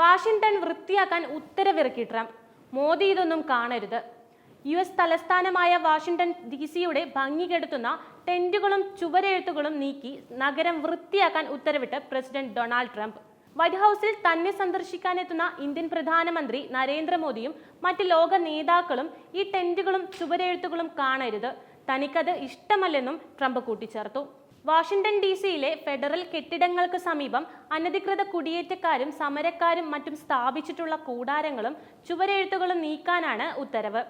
Washington വൃത്തിയാക്കാൻ ഉത്തരവിറക്കി Trump Modi ഇതൊന്നും കാണരുത്. യു എസ് തലസ്ഥാനമായ വാഷിംഗ്ടൺ ഡി സിയുടെ ഭംഗി കെടുത്തുന്ന ടെന്റുകളും ചുവരെഴുത്തുകളും നീക്കി നഗരം വൃത്തിയാക്കാൻ ഉത്തരവിട്ട് പ്രസിഡന്റ് ഡൊണാൾഡ് ട്രംപ്. വൈറ്റ് ഹൗസിൽ തന്നെ സന്ദർശിക്കാനെത്തുന്ന ഇന്ത്യൻ പ്രധാനമന്ത്രി നരേന്ദ്രമോദിയും മറ്റ് ലോക നേതാക്കളും ഈ ടെന്റുകളും ചുവരെഴുത്തുകളും കാണരുത്. തനിക്കത് ഇഷ്ടമല്ലെന്നും ട്രംപ് കൂട്ടിച്ചേർത്തു. വാഷിംഗ്ടൺ ഡി സിയിലെ ഫെഡറൽ കെട്ടിടങ്ങൾക്ക് സമീപം അനധികൃത കുടിയേറ്റക്കാരും സമരക്കാരും മറ്റും സ്ഥാപിച്ചിട്ടുള്ള കൂടാരങ്ങളും ചുവരെഴുത്തുകളും നീക്കാനാണ് ഉത്തരവ്.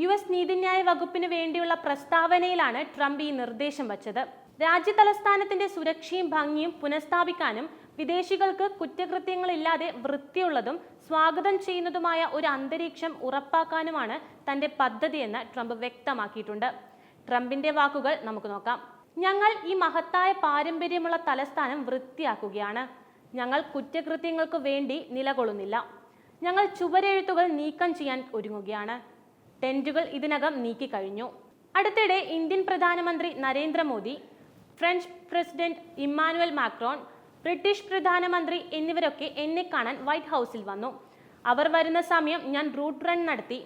യു എസ് നീതിന്യായ വകുപ്പിന് വേണ്ടിയുള്ള പ്രസ്താവനയിലാണ് ട്രംപ് ഈ നിർദ്ദേശം വച്ചത്. രാജ്യ തലസ്ഥാനത്തിന്റെ സുരക്ഷയും ഭംഗിയും പുനഃസ്ഥാപിക്കാനും വിദേശികൾക്ക് കുറ്റകൃത്യങ്ങളില്ലാതെ വൃത്തിയുള്ളതും സ്വാഗതം ചെയ്യുന്നതുമായ ഒരു അന്തരീക്ഷം ഉറപ്പാക്കാനുമാണ് തന്റെ പദ്ധതിയെന്ന് ട്രംപ് വ്യക്തമാക്കിയിട്ടുണ്ട്. ട്രംപിന്റെ വാക്കുകൾ നമുക്ക് നോക്കാം. ഞങ്ങൾ ഈ മഹത്തായ പാരമ്പര്യമുള്ള തലസ്ഥാനം വൃത്തിയാക്കുകയാണ്. ഞങ്ങൾ കുറ്റകൃത്യങ്ങൾക്ക് വേണ്ടി നിലകൊള്ളുന്നില്ല. ഞങ്ങൾ ചുവരെഴുത്തുകൾ നീക്കം ചെയ്യാൻ ഒരുങ്ങുകയാണ്. ടെന്റുകൾ ഇതിനകം നീക്കിക്കഴിഞ്ഞു അടുത്തിടെ ഇന്ത്യൻ പ്രധാനമന്ത്രി Narendra Modi French president Emmanuel Macron British പ്രധാനമന്ത്രി എന്നിവരൊക്കെ എന്നെ കാണാൻ വൈറ്റ് ഹൗസിൽ വന്നു. അവർ വരുന്ന സമയം ഞാൻ റൂട്ട് റൺ നടത്തി.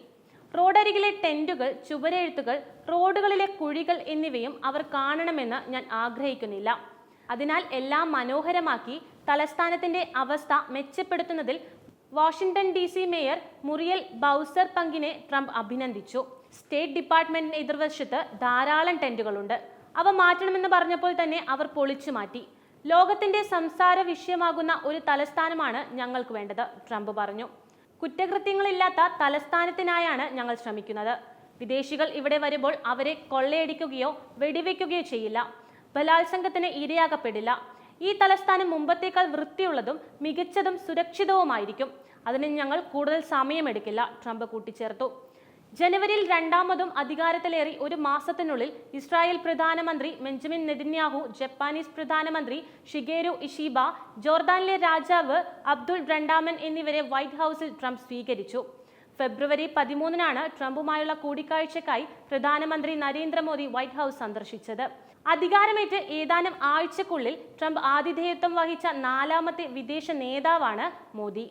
റോഡരികിലെ ടെന്റുകൾ ചുവരെഴുത്തുകൾ റോഡുകളിലെ കുഴികൾ എന്നിവയും അവർ കാണണമെന്ന് ഞാൻ ആഗ്രഹിക്കുന്നില്ല. അതിനാൽ എല്ലാം മനോഹരമാക്കി തലസ്ഥാനത്തിന്റെ അവസ്ഥ മെച്ചപ്പെടുത്തുന്നതിൽ Washington D C mayor Muriel Bowser പങ്കിനെ ട്രംപ് അഭിനന്ദിച്ചു. സ്റ്റേറ്റ് ഡിപ്പാർട്ട്മെന്റിന് എതിർവശത്ത് ധാരാളം ടെന്റുകളുണ്ട്. അവ മാറ്റണമെന്ന് പറഞ്ഞപ്പോൾ തന്നെ അവർ പൊളിച്ചു മാറ്റി. ലോകത്തിന്റെ സംസാര വിഷയമാകുന്ന ഒരു തലസ്ഥാനമാണ് ഞങ്ങൾക്ക് വേണ്ടത് ട്രംപ് പറഞ്ഞു. കുറ്റകൃത്യങ്ങളില്ലാത്ത തലസ്ഥാനത്തിനായാണ് ഞങ്ങൾ ശ്രമിക്കുന്നത്. വിദേശികൾ ഇവിടെ വരുമ്പോൾ അവരെ കൊള്ളയടിക്കുകയോ വെടിവെക്കുകയോ ചെയ്യില്ല. ബലാത്സംഗത്തിന് ഇരയാകപ്പെടില്ല ഈ തലസ്ഥാനം മുമ്പത്തേക്കാൾ വൃത്തിയുള്ളതും മികച്ചതും സുരക്ഷിതവുമായിരിക്കും. അതിന് ഞങ്ങൾ കൂടുതൽ സമയമെടുക്കില്ല ട്രംപ് കൂട്ടിച്ചേർത്തു. ജനുവരിയിൽ രണ്ടാമതും അധികാരത്തിലേറി ഒരു മാസത്തിനുള്ളിൽ ഇസ്രായേൽ പ്രധാനമന്ത്രി ബെഞ്ചമിൻ നെതിന്യാഹു ജപ്പാനീസ് പ്രധാനമന്ത്രി ഷിഗേരു ഇഷീബ ജോർദാനിലെ രാജാവ് അബ്ദുൾ രണ്ടാമൻ എന്നിവരെ വൈറ്റ് ഹൗസിൽ ട്രംപ് സ്വീകരിച്ചു. ഫെബ്രുവരി പതിമൂന്നിനാണ് ട്രംപുമായുള്ള കൂടിക്കാഴ്ചയ്ക്കായി പ്രധാനമന്ത്രി നരേന്ദ്രമോദി വൈറ്റ് ഹൗസ് സന്ദർശിച്ചത്. അധികാരമേറ്റ് ഏതാനും ആഴ്ചക്കുള്ളിൽ ട്രംപ് ആതിഥേയത്വം വഹിച്ച നാലാമത്തെ വിദേശ നേതാവാണ് മോദി.